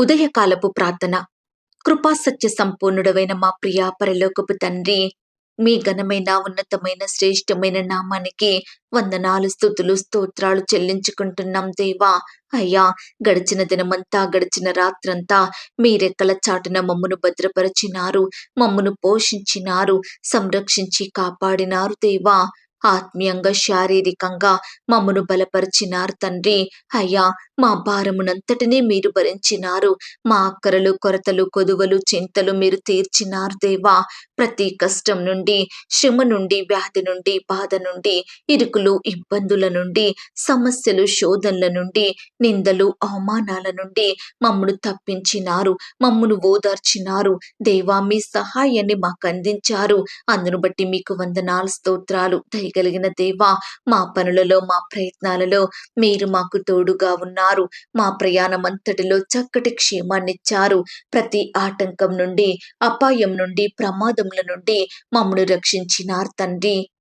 ఉదయకాలపు ప్రార్థన. కృపా సత్య సంపూర్ణుడవైన మా ప్రియ పరలోకపు తండ్రి మీ ఘనమైన ఉన్నతమైన శ్రేష్టమైన నామానికి వందనాలు స్థుతులు స్తోత్రాలు చెల్లించుకుంటున్నాం దేవా. అయ్యా గడిచిన దినమంతా గడిచిన రాత్రంతా మీ రెక్కల చాటున మమ్మను భద్రపరిచినారు మమ్మను పోషించినారు సంరక్షించి కాపాడినారు దేవా. ఆత్మీయంగా శారీరకంగా మమ్మను బలపరిచినారు తండ్రి. అయ్యా మా భారమునంతటినీ మీరు భరించినారు. మా అక్కరలు కొరతలు కొదువలు చింతలు మీరు తీర్చినారు దేవా. ప్రతి కష్టం నుండి శ్రమ నుండి వ్యాధి నుండి బాధ నుండి ఇరుకులు ఇబ్బందుల నుండి సమస్యలు శోధనల నుండి నిందలు అవమానాల నుండి మమ్మను తప్పించినారు. మమ్మను ఓదార్చినారు. దేవా మీ సహాయాన్ని మాకు అందించారు. అందును బట్టి మీకు వందనాలు స్తోత్రాలు. కలిగిన దేవా మా పనులలో మా ప్రయత్నాలలో మీరు మాకు తోడుగా ఉన్నారు. మా ప్రయాణం అంతటిలో చక్కటి క్షేమాన్నిచ్చారు. ప్రతి ఆటంకం నుండి అపాయం నుండి ప్రమాదముల నుండి మమ్మను రక్షించినారు తండ్రి.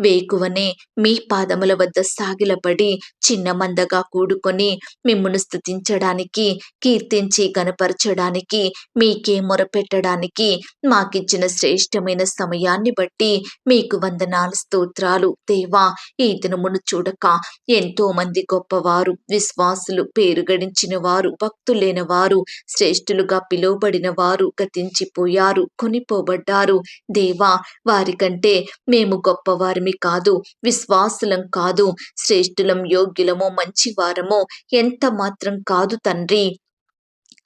వేకువనే మీ పాదముల వద్ద సాగిలపడి చిన్న మందగా కూడుకొని మిమ్మును స్థుతించడానికి కీర్తించి గనపరచడానికి మీకే మొరపెట్టడానికి మాకిచ్చిన శ్రేష్టమైన సమయాన్ని బట్టి మీకు వందనాలు స్తోత్రాలు. దేవా ఈ దినమును చూడక ఎంతో మంది గొప్పవారు విశ్వాసులు పేరు గడించిన వారు భక్తులైన వారు శ్రేష్ఠులుగా పిలువబడిన వారు గతించిపోయారు కొనిపోబడ్డారు. దేవా వారికంటే మేము గొప్పవారు వారిమి కాదు విశ్వాసులం కాదు శ్రేష్ఠులం యోగ్యులమో మంచివారమో ఎంత మాత్రం కాదు తండ్రి.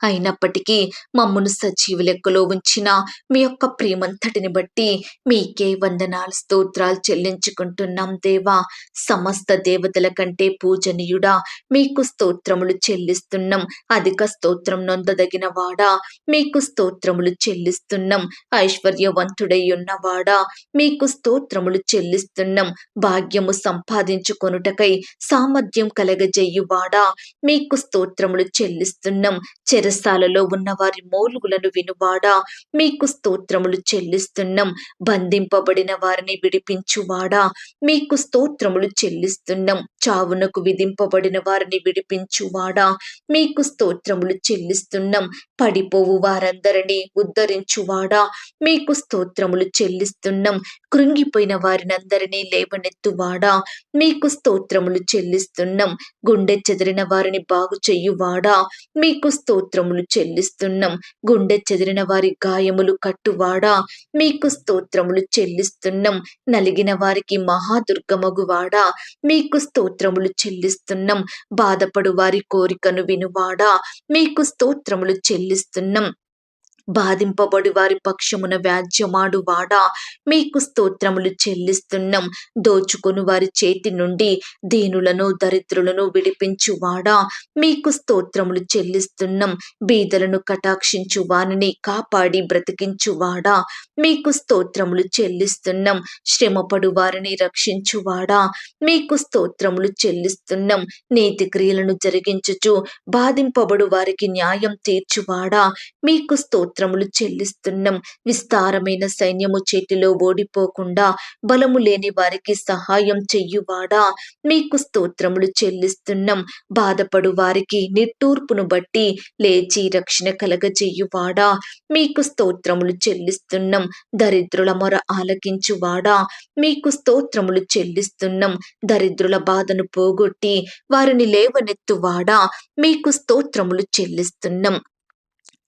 అయినప్పటికీ మమ్మను సజీవ లెక్కలో ఉంచిన మీ యొక్క ప్రేమంతటిని బట్టి మీకే వందనాలు స్తోత్రాలు చెల్లించుకుంటున్నాం దేవా. సమస్త దేవతల కంటే పూజనీయుడా మీకు స్తోత్రములు చెల్లిస్తున్నాం. అధిక స్తోత్రం నొందదగిన వాడా మీకు స్తోత్రములు చెల్లిస్తున్నాం. ఐశ్వర్యవంతుడై ఉన్నవాడా మీకు స్తోత్రములు చెల్లిస్తున్నాం. భాగ్యము సంపాదించుకొనుటకై సామర్థ్యం కలగజేయువాడా మీకు స్తోత్రములు చెల్లిస్తున్నాం. చెర చెరసాలలో ఉన్న వారి మోలుగులను వినువాడా? మీకు స్తోత్రములు చెల్లిస్తున్నాం. బంధింపబడిన వారిని విడిపించువాడా? మీకు స్తోత్రములు చెల్లిస్తున్నాం. చావునకు విధింపబడిన వారిని విడిపించువాడా? మీకు స్తోత్రములు చెల్లిస్తున్నాం. పడిపోవు వారందరినీ ఉద్ధరించువాడా? మీకు స్తోత్రములు చెల్లిస్తున్నాం. కృంగిపోయిన వారినందరినీ లేవనెత్తువాడా? మీకు స్తోత్రములు చెల్లిస్తున్నాం. గుండె చెదిరిన వారిని బాగు చెయ్యువాడా మీకు స్తోత్రం స్తోత్రములు చెల్లిస్తున్నాం. గుండె చెదిరిన వారి గాయములు కట్టువాడా? మీకు స్తోత్రములు చెల్లిస్తున్నాం. నలిగిన వారికి మహాదుర్గమగువాడా? మీకు స్తోత్రములు చెల్లిస్తున్నాం. బాధపడు వారి కోరికను వినువాడా? మీకు స్తోత్రములు చెల్లిస్తున్నాం. బాధింపబడి వారి పక్షమున వ్యాజ్యమాడు వాడా మీకు స్తోత్రములు చెల్లిస్తున్నాం. దోచుకొని వారి చేతి నుండి దీనులను దరిద్రులను విడిపించువాడా? మీకు స్తోత్రములు చెల్లిస్తున్నాం. బీదలను కటాక్షించు వానిని కాపాడి బ్రతికించువాడా? మీకు స్తోత్రములు చెల్లిస్తున్నాం. శ్రమపడు వారిని రక్షించువాడా? మీకు స్తోత్రములు చెల్లిస్తున్నాం. నీతి క్రియలను జరిగించుచు బాధింపబడు వారికి న్యాయం తీర్చువాడా? మీకు స్తోత్ర స్తోత్రములు చెల్లిస్తున్నాం. విస్తారమైన సైన్యము చేతిలో ఓడిపోకుండా బలము లేని వారికి సహాయం చెయ్యువాడా మీకు స్తోత్రములు చెల్లిస్తున్నాం. బాధపడు వారికి నిట్టూర్పును బట్టి లేచి రక్షణ కలగజేయువాడా మీకు స్తోత్రములు చెల్లిస్తున్నాం. దరిద్రుల మొర ఆలకించువాడా? మీకు స్తోత్రములు చెల్లిస్తున్నాం. దరిద్రుల బాధను పోగొట్టి వారిని లేవనెత్తువాడా? మీకు స్తోత్రములు చెల్లిస్తున్నాం.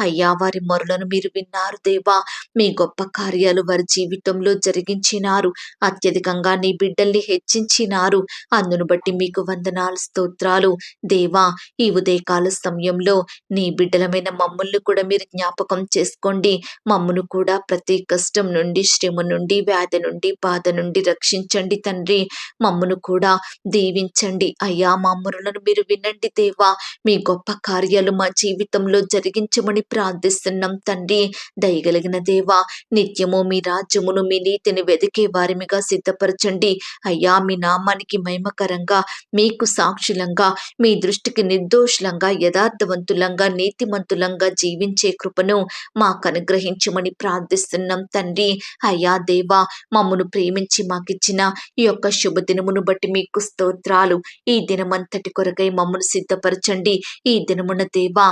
అయ్యా వారి మొరలను మీరు విన్నారు దేవా. మీ గొప్ప కార్యాలు వారి జీవితంలో జరిగించినారు. అత్యధికంగా నీ బిడ్డల్ని హెచ్చించినారు. అందును బట్టి మీకు వందనాలు స్తోత్రాలు. దేవా ఈ ఉదయకాల సమయంలో నీ బిడ్డలమైన మమ్మల్ని కూడా మీరు జ్ఞాపకం చేసుకోండి. మమ్మను కూడా ప్రతి కష్టం నుండి శ్రమ నుండి వ్యాధి నుండి బాధ నుండి రక్షించండి తండ్రి. మమ్మను కూడా దీవించండి. అయ్యా మా మొరలను మీరు వినండి దేవా. మీ గొప్ప కార్యాలు మా జీవితంలో ఉంచమని ప్రార్థిస్తున్నాం తండ్రి దయగలిగిన దేవా నిత్యము మీ రాజ్యమును మీ నీతిని వెదికే వారిమిగా సిద్ధపరచండి. అయ్యా మీ నామానికి మహిమకరంగా మీకు సాక్షులంగా మీ దృష్టికి నిర్దోషులంగా యథార్థవంతులంగా నీతిమంతులంగా జీవించే కృపను మాకు అనుగ్రహించమని ప్రార్థిస్తున్నాం తండ్రి. అయ్యా దేవా మమ్మను ప్రేమించి మాకిచ్చిన ఈ యొక్క శుభదినమును బట్టి మీకు స్తోత్రాలు. ఈ దినమంతటి కొరకై మమ్మను సిద్ధపరచండి. ఈ దినమున దేవా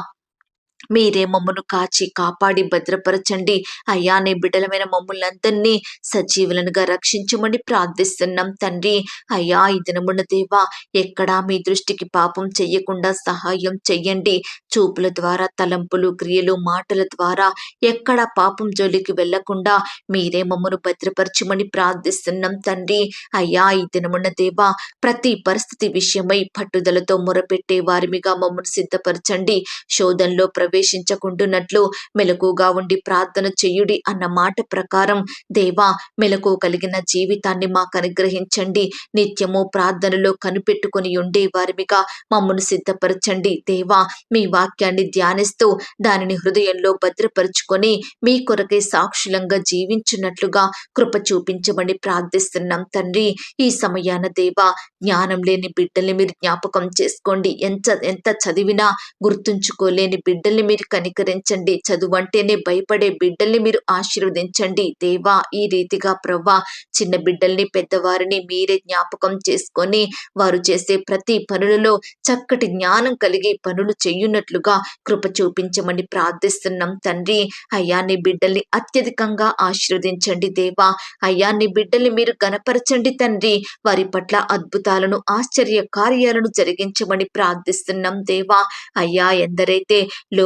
మీరే మమ్మను కాచి కాపాడి భద్రపరచండి. అయ్యా నీ బిడ్డలమైన మమ్మల్ని అందరినీ సజీవులనుగా రక్షించమని ప్రార్థిస్తున్నాం తండ్రి. అయ్యా ఈ దినమున దేవా ఎక్కడా మీ దృష్టికి పాపం చెయ్యకుండా సహాయం చెయ్యండి. చూపుల ద్వారా తలంపులు క్రియలు మాటల ద్వారా ఎక్కడ పాపం జోలికి వెళ్ళకుండా మీరే మమ్మను భద్రపరచమని ప్రార్థిస్తున్నాం తండ్రి. అయ్యా ఈ దినమున దేవా ప్రతి పరిస్థితి విషయమై పట్టుదలతో మొరపెట్టే వారిమిగా మమ్మను సిద్ధపరచండి. శోధనలో ప్రవేశించకుండునట్లు మెలకుగా ఉండి ప్రార్థన చెయ్యుడి అన్న మాట ప్రకారం దేవా మెలకు కలిగిన జీవితాన్ని మాకు అనుగ్రహించండి నిత్యము ప్రార్థనలో కనిపెట్టుకుని ఉండే వారిమిగా మమ్మను సిద్ధపరచండి. దేవా మీ వాక్యాన్ని ధ్యానిస్తూ దానిని హృదయంలో భద్రపరుచుకొని మీ కొరకే సాక్షులంగా జీవించినట్లుగా కృప చూపించమని ప్రార్థిస్తున్నాం తండ్రి. ఈ సమయాన దేవా జ్ఞానం లేని బిడ్డల్ని మీరు జ్ఞాపకం చేసుకోండి. ఎంత ఎంత చదివినా గుర్తుంచుకోలేని బిడ్డల్ని మీరు కనికరించండి. చదువు అంటేనే భయపడే బిడ్డల్ని మీరు ఆశీర్వదించండి. దేవా ఈ రీతిగా ప్రవ్వా చిన్న బిడ్డల్ని పెద్దవారిని మీరే జ్ఞాపకం చేసుకొని వారు చేసే ప్రతి పనులలో చక్కటి జ్ఞానం కలిగి పనులు చెయ్యున్నట్లుగా కృప చూపించమని ప్రార్థిస్తున్నాం తండ్రి. అయ్యా నీ బిడ్డల్ని అత్యధికంగా ఆశీర్వదించండి దేవా. అయ్యా నీ బిడ్డల్ని మీరు గనపరచండి తండ్రి. వారి పట్ల అద్భుతాలను ఆశ్చర్య కార్యాలను జరిగించమని ప్రార్థిస్తున్నాం దేవా. అయ్యా ఎందరైతే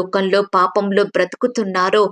లోకంలో పాపంలో బ్రతుకుతున్నారో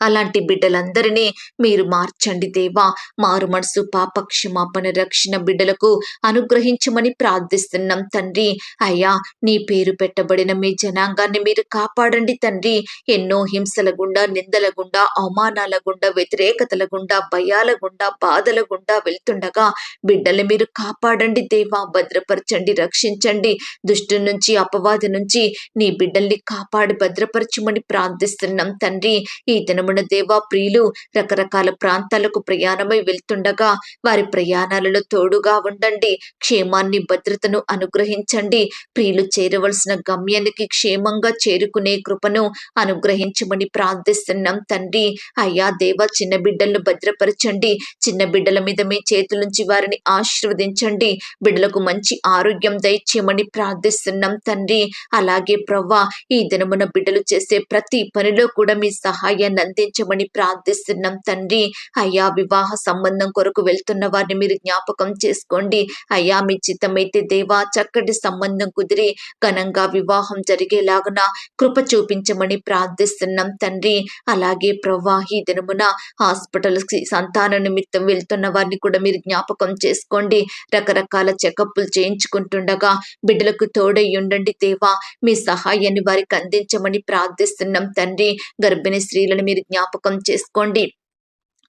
అలాంటి బిడ్డలందరినీ మీరు మార్చండి దేవా. మారు మనసు పాప క్షమాపణ రక్షణ బిడ్డలకు అనుగ్రహించమని ప్రార్థిస్తున్నాం తండ్రి. అయ్యా నీ పేరు పెట్టబడిన మీ జనాంగాన్ని మీరు కాపాడండి తండ్రి. ఎన్నో హింసల గుండా నిందల గుండా అవమానాల గుండా వ్యతిరేకతల గుండా భయాల గుండా బాధల గుండా వెళ్తుండగా బిడ్డల్ని మీరు కాపాడండి దేవా. భద్రపరచండి రక్షించండి. దుష్టు నుంచి అపవాది నుంచి నీ బిడ్డల్ని కాపాడి భద్రపరచమని ప్రార్థిస్తున్నాం తండ్రి. ఈ దినము రమణ దేవా ప్రియులు రకరకాల ప్రాంతాలకు ప్రయాణమై వెళ్తుండగా వారి ప్రయాణాలలో తోడుగా ఉండండి. క్షేమాన్ని భద్రతను అనుగ్రహించండి. ప్రియులు చేరవలసిన గమ్యానికి క్షేమంగా చేరుకునే కృపను అనుగ్రహించమని ప్రార్థిస్తున్నాం తండ్రి. అయ్యా దేవ చిన్న బిడ్డలను భద్రపరచండి. చిన్న బిడ్డల మీద మీ చేతులుంచి వారిని ఆశీర్వదించండి. బిడ్డలకు మంచి ఆరోగ్యం దయచేయమని ప్రార్థిస్తున్నాం తండ్రి. అలాగే ప్రవ్వా ఈ దినమున బిడ్డలు చేసే ప్రతి పనిలో కూడా మీ సహాయాన్ని అందించమని ప్రార్థిస్తున్నాం తండ్రి. అయ్యా వివాహ సంబంధం కొరకు వెళ్తున్న వారిని మీరు జ్ఞాపకం చేసుకోండి. అయ్యా మీ చిత్తమైతే దేవా చక్కటి సంబంధం కుదిరి ఘనంగా వివాహం జరిగేలాగున కృప చూపించమని ప్రార్థిస్తున్నాం తండ్రి. అలాగే ప్రవాహి దినమున హాస్పిటల్కి సంతాన నిమిత్తం వెళ్తున్న వారిని కూడా మీరు జ్ఞాపకం చేసుకోండి. రకరకాల చెకప్లు చేయించుకుంటుండగా బిడ్డలకు తోడై ఉండండి దేవా. మీ సహాయాన్ని వారికి అందించమని ప్రార్థిస్తున్నాం తండ్రి. గర్భిణీ స్త్రీలను మీరు జ్ఞాపకం చేసుకోండి.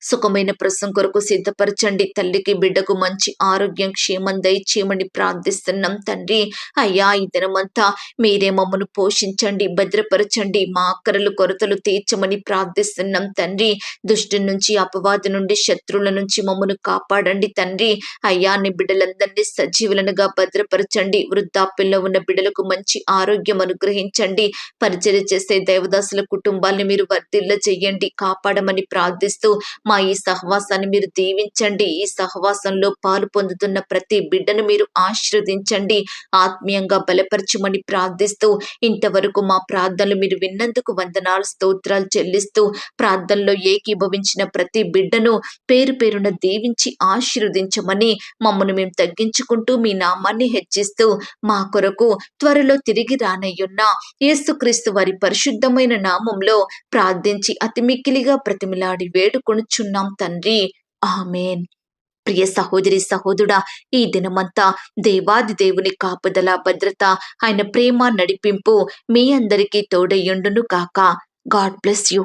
సుఖమైన ప్రసంగ కొరకు సిద్ధపరచండి. తల్లికి బిడ్డకు మంచి ఆరోగ్యం క్షేమం దయచేయమని ప్రార్థిస్తున్నాం తండ్రి. అయ్యా ఈ దినమంతా మీరే మమ్మను పోషించండి భద్రపరచండి మా అక్కరలు కొరతలు తీర్చమని ప్రార్థిస్తున్నాం తండ్రి. దుష్టి నుంచి అపవాది నుండి శత్రువుల నుంచి మమ్మను కాపాడండి తండ్రి. అయ్యా నీ బిడ్డలందరినీ సజీవులనుగా భద్రపరచండి. వృద్ధాప్యంలో ఉన్న బిడ్డలకు మంచి ఆరోగ్యం అనుగ్రహించండి. పరిచయం చేసే దేవదాసుల కుటుంబాన్ని మీరు వర్ధిల్ల చెయ్యండి కాపాడమని ప్రార్థిస్తూ మా ఈ సహవాసాన్ని మీరు దీవించండి. ఈ సహవాసంలో పాలు పొందుతున్న ప్రతి బిడ్డను మీరు ఆశీర్వదించండి. ఆత్మీయంగా బలపరచమని ప్రార్థిస్తూ ఇంతవరకు మా ప్రార్థనలు మీరు విన్నందుకు వందనాలు స్తోత్రాలు చెల్లిస్తూ ప్రార్థనలో ఏకీభవించిన ప్రతి బిడ్డను పేరు పేరున దీవించి ఆశీర్వదించమని మమ్మను మేము తగ్గించుకుంటూ మీ నామాన్ని హెచ్చిస్తూ మా కొరకు త్వరలో తిరిగి రానయ్యున్న యేసుక్రీస్తు వారి పరిశుద్ధమైన నామంలో ప్రార్థించి అతిమిక్కిలిగా ప్రతిమిలాడి వేడుకొనుచు వేడుకొనుచున్నాం తండ్రి. ఆమెన్. ప్రియ సహోదరి సహోదరుడా ఈ దినమంతా దేవాది దేవుని కాపుదల భద్రత ఆయన ప్రేమ నడిపింపు మీ అందరికీ తోడయ్యుండును కాక. God bless you.